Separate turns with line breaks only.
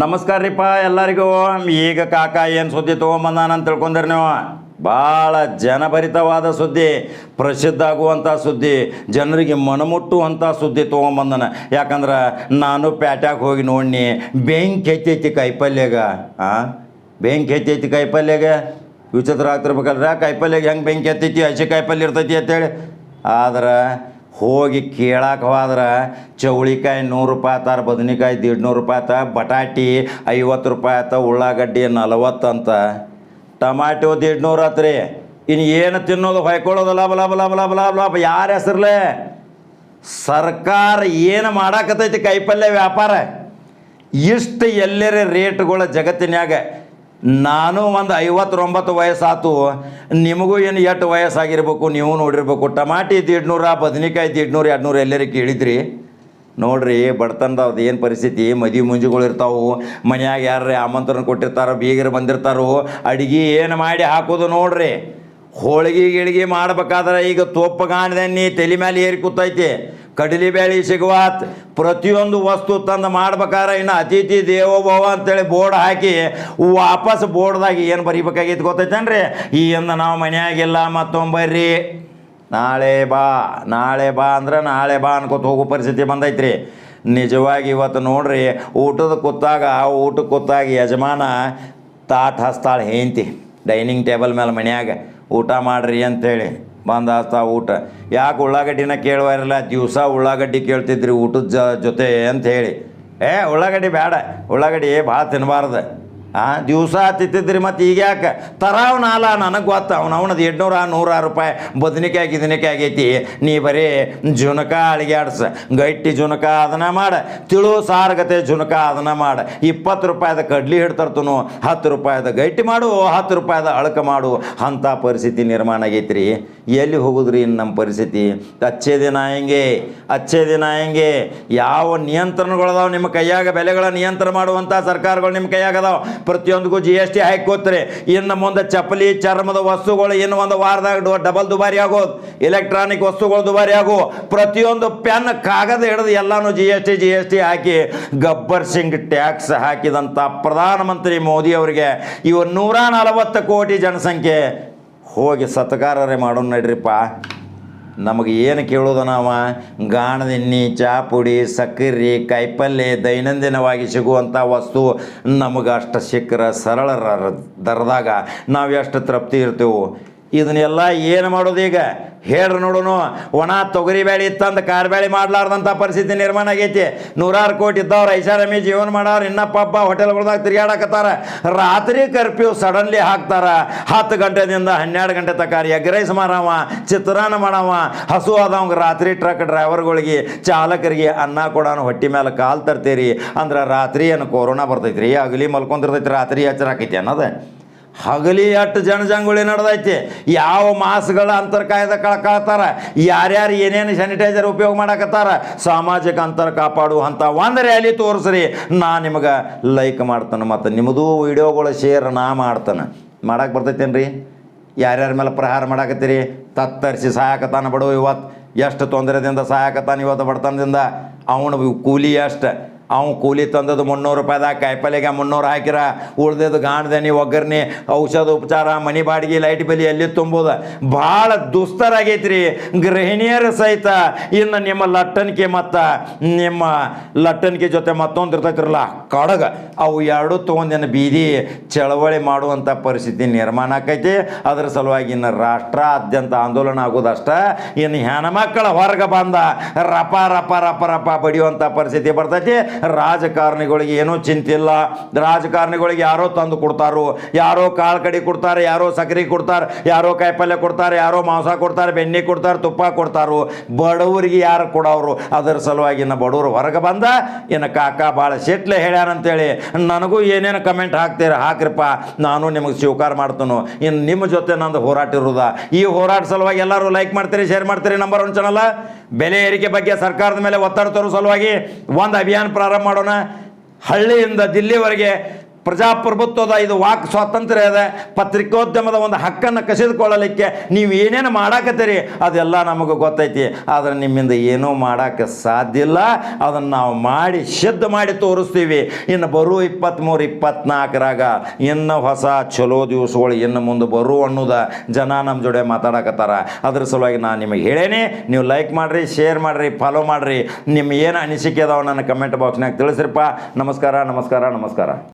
ನಮಸ್ಕಾರ ರೀಪ್ಪ, ಎಲ್ಲರಿಗೂ. ಈಗ ಕಾಕ ಏನು ಸುದ್ದಿ ತೊಗೊಂಬಂದಾನ ಅಂತ ತಿಳ್ಕೊಂಡ್ರಿ ನೀವು? ಭಾಳ ಜನಭರಿತವಾದ ಸುದ್ದಿ ಪ್ರಸಿದ್ಧ ಆಗುವಂಥ ಸುದ್ದಿ, ಜನರಿಗೆ ಮನಮುಟ್ಟುವಂಥ ಸುದ್ದಿ ತೊಗೊಂಬಂದನ. ಯಾಕಂದ್ರೆ ನಾನು ಪ್ಯಾಟ್ಯಾಗ ಹೋಗಿ ನೋಡಿ ಬೆಂಕಿ ಹೆಚ್ಚೈತಿ ಕಾಯಿಪಲ್ಯಾಗ ಹಾಂ ಬೆಂಕಿ ಹೆಚ್ಚೈತಿ ಕಾಯಿಪಲ್ಯಾಗ? ವಿಚಿತ್ರ ಆಗ್ತಿರ್ಬೇಕಲ್ರ ಕಾಯಿಪಲ್ಯಾಗ ಹೆಂಗೆ ಬೆಂಕಿ ಹತ್ತೈತಿ ಹಸಿ ಕಾಯಿಪಲ್ಯ ಇರ್ತೈತಿ ಅಂತೇಳಿ. ಆದ್ರೆ ಹೋಗಿ ಕೇಳಕ್ಕೆ ಹೋದ್ರೆ ಚೌಳಿಕಾಯಿ ನೂರು ರೂಪಾಯಿ ಆತಾರ ಬದನೆಕಾಯಿ ದೀಡ್ನೂರು ರೂಪಾಯಿ ಆತ, ಬಟಾಟಿ ಐವತ್ತು ರೂಪಾಯಿ ಆತ, ಉಳ್ಳಾಗಡ್ಡಿ ನಲವತ್ತು ಅಂತ. ಟಮಾಟೊ ದೀಡ್ನೂರು ಆತ್ರಿ. ಇನ್ನು ಏನು ತಿನ್ನೋದು ಹೊಯ್ಕೊಳ್ಳೋದು? ಲಾಭ ಲಾಭ ಲಾಭ ಲಾಭ ಲಾಭ ಲಾಭ ಯಾರ ಹೆಸರ್ಲೆ? ಸರ್ಕಾರ ಏನು ಮಾಡಾಕತೈತಿ ಕಾಯಿಪಲ್ಯ ವ್ಯಾಪಾರ? ಇಷ್ಟು ಎಲ್ಲರ ರೇಟ್ಗಳ ಜಗತ್ತಿನ್ಯಾಗ ನಾನು ಒಂದು ಐವತ್ತೊಂಬತ್ತು ವಯಸ್ಸಾತು. ನಿಮಗೂ ಏನು ಎಷ್ಟು ವಯಸ್ಸಾಗಿರ್ಬೇಕು, ನೀವು ನೋಡಿರ್ಬೇಕು. ಟಮಾಟಿ ದೀಡ್ನೂರ ಬದನೆಕಾಯಿ ದೀಡ್ನೂರು ಎರಡುನೂರು ಎಲ್ಲರಿಗೆ ಕೇಳಿದ್ರಿ. ನೋಡ್ರಿ ಬಡತನದವ್ದು ಏನು ಪರಿಸ್ಥಿತಿ? ಮದುವೆ ಮುಂಜುಗಳು ಇರ್ತಾವೆ. ಮನ್ಯಾಗ ಯಾರೇ ಆಮಂತ್ರಣ ಕೊಟ್ಟಿರ್ತಾರೋ, ಬೀಗರು ಬಂದಿರ್ತಾರೋ, ಅಡುಗೆ ಏನು ಮಾಡಿ ಹಾಕೋದು ನೋಡ್ರಿ. ಹೋಳಿಗೆ ಗಿಳಿಗೆ ಮಾಡ್ಬೇಕಾದ್ರೆ ಈಗ ತೋಪ್ಪಗಾಣದನ್ನಿ ತಲೆ ಮೇಲೆ ಏರಿ ಕೂತೈತಿ. ಕಡಲಿ ಬೇಳೆ ಸಿಗುವಾತ್. ಪ್ರತಿಯೊಂದು ವಸ್ತು ತಂದು ಮಾಡ್ಬೇಕಾದ್ರೆ ಇನ್ನು ಅತಿಥಿ ದೇವೋಭವ ಅಂತೇಳಿ ಬೋರ್ಡ್ ಹಾಕಿ ವಾಪಸ್ ಬೋರ್ಡ್ದಾಗ ಏನು ಬರಿಬೇಕಾಗಿತ್ತು ಗೊತ್ತೈತೇನ್ರಿ? ಈ ಎಂದ ನಾವು ಮನೆಯಾಗಿಲ್ಲ ಮತ್ತೊಂಬರ್ರಿ. ನಾಳೆ ಬಾ ನಾಳೆ ಬಾ ಅಂದ್ರೆ ನಾಳೆ ಬಾ ಅನ್ಕೋತ ಹೋಗೋ ಪರಿಸ್ಥಿತಿ ಬಂದೈತ್ರಿ. ನಿಜವಾಗಿ ಇವತ್ತು ನೋಡ್ರಿ, ಊಟದ ಕೂತಾಗ ಊಟ ಕೂತಾಗ ಯಜಮಾನ ತಾಟ್ ಹಸ್ತಾಳೆ ಹೆಂಡ್ತಿ. ಡೈನಿಂಗ್ ಟೇಬಲ್ ಮೇಲೆ ಮನೆಯಾಗ, ಊಟ ಮಾಡ್ರಿ ಅಂತೇಳಿ. ಬಂದ ಊಟ. ಯಾಕೆ ಉಳ್ಳಾಗಡ್ಡಿನ ಕೇಳುವಾರಲ್ಲ? ದಿವಸ ಉಳ್ಳಾಗಡ್ಡಿ ಕೇಳ್ತಿದ್ರಿ ಊಟದ ಜೊತೆ ಅಂತ ಹೇಳಿ. ಏ, ಉಳ್ಳಾಗಡ್ಡಿ ಬೇಡ ಉಳ್ಳಾಗಡ್ಡಿ ಭಾಳ ತಿನ್ನಬಾರ್ದು ಆ, ದಿವಸ ತಿಂತಿದ್ರಿ ಮತ್ತು ಈಗ ಯಾಕೆ? ತರಾವ್ ನಾಲ ನನಗೆ ಗೊತ್ತ. ಅವ್ನು ಅವನದು ಎಂಟುನೂರ ನೂರಾರು ರೂಪಾಯಿ ಬದನೆಕಾಯಿ, ಗಿದನೆಕಾಯಿ ಆಗೈತಿ. ನೀ ಬರೀ ಜುನಕ ಅಳಿಗ್ಯಾಡ್ಸ ಗಟ್ಟಿ ಜುನಕ ಅದನ್ನ ಮಾಡ. ತಿಳು ಸಾರ್ಗತೆ ಜುನಕ ಅದನ್ನ ಮಾಡ. ಇಪ್ಪತ್ತು ರೂಪಾಯಿದ ಕಡ್ಲಿ ಹಿಡ್ತರ್ತನು, ಹತ್ತು ರೂಪಾಯಿದ ಗಟ್ಟಿ ಮಾಡು, ಹತ್ತು ರೂಪಾಯಿದ ಅಳಕ ಮಾಡು. ಅಂಥ ಪರಿಸ್ಥಿತಿ ನಿರ್ಮಾಣ ಆಗೈತ್ರಿ. ಎಲ್ಲಿ ಹೋಗೋದ್ರಿ ಇನ್ನು ನಮ್ಮ ಪರಿಸ್ಥಿತಿ? ಅಚ್ಚೇ ದಿನ ಹೆಂಗೆ? ಅಚ್ಚೇ ದಿನ ಹೆಂಗೆ? ಯಾವ ನಿಯಂತ್ರಣಗಳದಾವೆ ನಿಮ್ಮ ಕೈಯಾಗ ಬೆಲೆಗಳ ನಿಯಂತ್ರಣ ಮಾಡುವಂಥ ಸರ್ಕಾರಗಳು ನಿಮ್ಮ ಕೈಯಾಗ ಅದಾವ? ಪ್ರತಿಯೊಂದಕ್ಕೂ ಜಿ ಎಸ್ ಟಿ ಹಾಕೋತ್ರಿ ಇನ್ನು ಮುಂದೆ ಚಪ್ಪಲಿ, ಚರ್ಮದ ವಸ್ತುಗಳು ಇನ್ನು ಒಂದು ವಾರದಾಗ ಡಬಲ್ ದುಬಾರಿ ಆಗೋದು. ಎಲೆಕ್ಟ್ರಾನಿಕ್ ವಸ್ತುಗಳು ದುಬಾರಿ ಆಗೋ. ಪ್ರತಿಯೊಂದು ಪೆನ್ ಕಾಗದ ಹಿಡಿದು ಎಲ್ಲಾನು G S T G S T ಹಾಕಿ ಗಬ್ಬರ್ ಸಿಂಗ್ ಟ್ಯಾಕ್ಸ್ ಹಾಕಿದಂಥ ಪ್ರಧಾನಮಂತ್ರಿ ಮೋದಿ ಅವರಿಗೆ ಇವು ನೂರ ನಲವತ್ತು ಕೋಟಿ ಜನಸಂಖ್ಯೆ ಹೋಗಿ ಸತ್ಕಾರರೇ ಮಾಡೋಣ ನಡ್ರಿಪ್ಪ. ನಮಗೆ ಏನು ಕೇಳೋದು ನಾವು ಗಾಣದೆಣ್ಣೆ ಚಾ ಪುಡಿ ಸಕ್ಕರೆ ಕಾಯಿಪಲ್ಲೆ ದೈನಂದಿನವಾಗಿ ಸಿಗುವಂಥ ವಸ್ತು ನಮಗೆ ಅಷ್ಟು ಸಿಕ್ಕರೆ ಸರಳ ದರದಾಗ ನಾವು ಎಷ್ಟು ತೃಪ್ತಿ ಇರ್ತೇವೆ. ಇದನ್ನೆಲ್ಲ ಏನು ಮಾಡೋದು ಈಗ? ಹೇಳ್ರಿ ನೋಡೋನು, ಒಣ ತೊಗರಿ ಬೇಳೆ ಇತ್ತಂದು ಕಾರ್ ಬೇಳೆ ಮಾಡ್ಲಾರ್ದಂಥ ಪರಿಸ್ಥಿತಿ ನಿರ್ಮಾಣ ಆಗೈತಿ. ನೂರಾರು ಕೋಟಿ ಇದ್ದವ್ರು ಐಷಾರಾಮಿ ಜೀವನ ಮಾಡವ್ರು ಇನ್ನ ಹೋಟೆಲ್ ಹೋಟೆಲ್ಗಳ್ದಾಗ ತಿರುಗಾಡಕತ್ತಾರ ರಾತ್ರಿ ಕರ್ಫ್ಯೂ ಸಡನ್ಲಿ ಹಾಕ್ತಾರ. ಹತ್ತು ಗಂಟೆದಿಂದ ಹನ್ನೆರಡು ಗಂಟೆ ತಕ ಎಗ್ ರೈಸ್ ಮಾರವ ಚಿತ್ರಾನ್ನ ಮಾಡವ, ಹಸು ಆದವಂಗೆ ರಾತ್ರಿ ಟ್ರಕ್ ಡ್ರೈವರ್ಗಳಿಗೆ ಚಾಲಕರಿಗೆ ಅನ್ನ ಕೊಡೋನು ಹೊಟ್ಟಿ ಮೇಲೆ ಕಾಲು ತರ್ತೀರಿ. ಅಂದ್ರೆ ರಾತ್ರಿ ಏನು ಕೊರೋನಾ ಬರ್ತೈತ್ರಿ? ಅಗಲಿ ಮಲ್ಕೊಂತಿರ್ತೈತಿ ರಾತ್ರಿ ಎಚ್ಚರ ಆಕೈತಿ ಅನ್ನೋದು. ಹಗಲಿ ಎಷ್ಟು ಜನಜಂಗುಳಿ ನಡೆದೈತಿ. ಯಾವ ಮಾಸ್ಗಳ ಅಂತರ ಕಾಯ್ದ ಕಳ್ಕೊಳ್ತಾರ? ಯಾರ್ಯಾರು ಏನೇನು ಸ್ಯಾನಿಟೈಸರ್ ಉಪಯೋಗ ಮಾಡಕತ್ತಾರ? ಸಾಮಾಜಿಕ ಅಂತರ ಕಾಪಾಡುವಂಥ ಒಂದು ರ್ಯಾಲಿ ತೋರಿಸ್ರಿ. ನಾ ನಿಮಗೆ ಲೈಕ್ ಮಾಡ್ತಾನೆ ಮತ್ತು ನಿಮ್ಮದು ವಿಡಿಯೋಗಳ ಶೇರ್ ನಾ ಮಾಡ್ತಾನೆ. ಮಾಡಕ್ಕೆ ಬರ್ತೈತೇನ್ರಿ? ಯಾರ್ಯಾರ ಮೇಲೆ ಪ್ರಹಾರ ಮಾಡಾಕತ್ತೀರಿ? ತತ್ತರಿಸಿ ಸಹಾಯಕತಾನ ಬಡವ ಇವತ್ತು ಎಷ್ಟು ತೊಂದರೆದಿಂದ ಸಹಾಯಕತಾನ ಇವತ್ತು ಬಡತನದಿಂದ? ಅವನು ಕೂಲಿ ಎಷ್ಟು ಅವ್ನು ಕೂಲಿ ತಂದದ್ದು ಮುನ್ನೂರು ರೂಪಾಯಿದಾಗ ಕಾಯಿಪಲ್ಲೆಗೆ ಮುನ್ನೂರು ಹಾಕಿರ, ಉಳ್ದಿದ್ದು ಗಾಣದನಿ ಒಗ್ಗರ್ನಿ ಔಷಧ ಉಪಚಾರ, ಮನಿ ಬಾಡಿಗೆ, ಲೈಟ್ ಬಿಲ್ ಎಲ್ಲಿ ತುಂಬೋದು? ಭಾಳ ದುಸ್ತರಾಗೈತ್ರಿ. ಗೃಹಿಣಿಯರು ಸಹಿತ ಇನ್ನು ನಿಮ್ಮ ಲಟ್ಟನಿಕೆ ಮತ್ತು, ನಿಮ್ಮ ಲಟ್ಟಣಿಕೆ ಜೊತೆ ಮತ್ತೊಂದು ಇರ್ತೈತಿರಲ್ಲ, ಕಡಗ, ಅವು ಎರಡು ತೊಗೊಂಡಿನ ಬೀದಿ ಚಳವಳಿ ಮಾಡುವಂಥ ಪರಿಸ್ಥಿತಿ ನಿರ್ಮಾಣ ಆಕೈತಿ. ಅದ್ರ ಸಲುವಾಗಿ ಇನ್ನು ರಾಷ್ಟ್ರಾದ್ಯಂತ ಆಂದೋಲನ ಆಗೋದಷ್ಟ, ಇನ್ನು ಹೆಣ್ಮಕ್ಕಳ ಹೊರಗೆ ಬಂದ, ರಪ ರಪ ರಪ ರಪ ಬಡಿಯುವಂಥ ಪರಿಸ್ಥಿತಿ ಬರ್ತೈತಿ. ರಾಜಕಾರಣಿಗಳಿಗೆ ಏನೂ ಇಲ್ಲ. ರಾಜಕಾರಣಿಗಳಿಗೆ ಯಾರೋ ತಂದು ಕೊಡ್ತಾರೋ. ಯಾರೋ ಕಾಳು ಕಡಿ ಕೊಡ್ತಾರೆ, ಯಾರೋ ಸಕ್ಕರೆ ಕೊಡ್ತಾರೆ, ಯಾರೋ ಕಾಯಿಪಲ್ಯ ಕೊಡ್ತಾರೆ, ಯಾರೋ ಮಾಂಸ ಕೊಡ್ತಾರೆ, ಬೆಣ್ಣೆ ಕೊಡ್ತಾರೆ, ತುಪ್ಪ ಕೊಡ್ತಾರೋ. ಬಡವರಿಗೆ ಯಾರು ಕೊಡೋರು? ಅದರ ಸಲುವಾಗಿ ಇನ್ನು ಬಡವರು ಹೊರಗೆ ಬಂದ, ಇನ್ನು ಕಾಕ ಭಾಳ ಶೆಟ್ಲೆ ಹೇಳ್ಯಾರಂತೇಳಿ. ನನಗೂ ಏನೇನು ಕಮೆಂಟ್ ಹಾಕ್ತೀರ, ಹಾಕ್ರಿಪ್ಪ. ನಾನು ನಿಮಗೆ ಸ್ವೀಕಾರ ಮಾಡ್ತೇನೆ. ಇನ್ನು ನಿಮ್ಮ ಜೊತೆ ನಂದು ಹೋರಾಟ ಇರೋದ. ಈ ಹೋರಾಟ ಸಲುವಾಗಿ ಎಲ್ಲರೂ ಲೈಕ್ ಮಾಡ್ತೀರಿ ಶೇರ್ ಮಾಡ್ತೀರಿ ನಂಬರ್ ಒನ್ ಚಾನಲ್ ಬೆಲೆ ಏರಿಕೆ ಬಗ್ಗೆ ಸರ್ಕಾರದ ಮೇಲೆ ಒತ್ತಡ ತರೋ ಸಲುವಾಗಿ ಒಂದು ಅಭಿಯಾನ ಪ್ರಾರಂಭ ಮಾಡೋಣ. ಹಳ್ಳಿಯಿಂದ ದಿಲ್ಲಿವರೆಗೆ ಪ್ರಜಾಪ್ರಭುತ್ವದ ಇದು ವಾಕ್ ಸ್ವಾತಂತ್ರ್ಯ ಇದೆ. ಪತ್ರಿಕೋದ್ಯಮದ ಒಂದು ಹಕ್ಕನ್ನು ಕಸಿದುಕೊಳ್ಳಲಿಕ್ಕೆ ನೀವು ಏನೇನು ಮಾಡಾಕತ್ತೀರಿ ಅದೆಲ್ಲ ನಮಗೆ ಗೊತ್ತೈತಿ. ಆದರೆ ನಿಮ್ಮಿಂದ ಏನೂ ಮಾಡೋಕ್ಕೆ ಸಾಧ್ಯ ಇಲ್ಲ. ಅದನ್ನು ನಾವು ಮಾಡಿ ಸಿದ್ಧ ಮಾಡಿ ತೋರಿಸ್ತೀವಿ. ಇನ್ನು ಬರೋ ಇಪ್ಪತ್ತ್ಮೂರು ಇಪ್ಪತ್ನಾಲ್ಕರಾಗ ಇನ್ನು ಹೊಸ ಚಲೋ ದಿವಸಗಳು ಇನ್ನು ಮುಂದೆ ಬರು ಅನ್ನೋದ ಜನ ನಮ್ಮ ಜೋಡೆ ಮಾತಾಡಕತ್ತಾರ. ಅದ್ರ ಸಲುವಾಗಿ ನಾನು ನಿಮಗೆ ಹೇಳೇನಿ, ನೀವು ಲೈಕ್ ಮಾಡಿರಿ ಶೇರ್ ಮಾಡಿರಿ ಫಾಲೋ ಮಾಡಿರಿ. ನಿಮ್ಮ ಏನು ಅನಿಸಿಕೆ ಅದಾವ ನನ್ನ ಕಮೆಂಟ್ ಬಾಕ್ಸ್ನಾಗ ತಿಳಿಸ್ರಿಪ್ಪ. ನಮಸ್ಕಾರ ನಮಸ್ಕಾರ ನಮಸ್ಕಾರ.